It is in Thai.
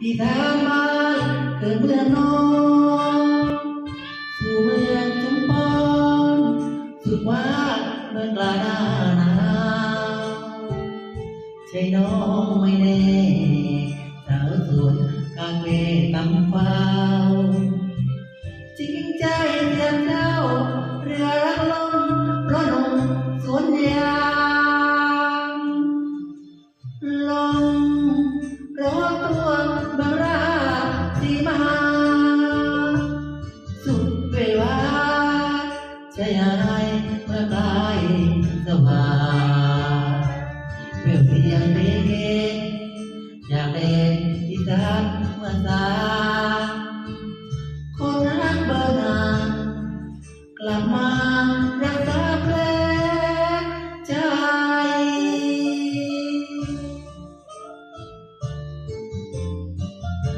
ที่ทางบ้านเกิดเมืองน้องสู่เมืองจุมอรสุดว่าเมื่อกลาดานาวใช่น้องไม่แน่แาวสวนกางเมตำฟ้าจริงใจเรียมเจ้าเรือรักลมเราะนมสวนยางลม ร้อตัวบาราสีมาสุดเวลาใชยานายเมื่อกายสว่างเปลี่ยวเสียงเรีกอยากเล่นอีสานเมื่อสาคนรักเบอร์นานกลับมารักษา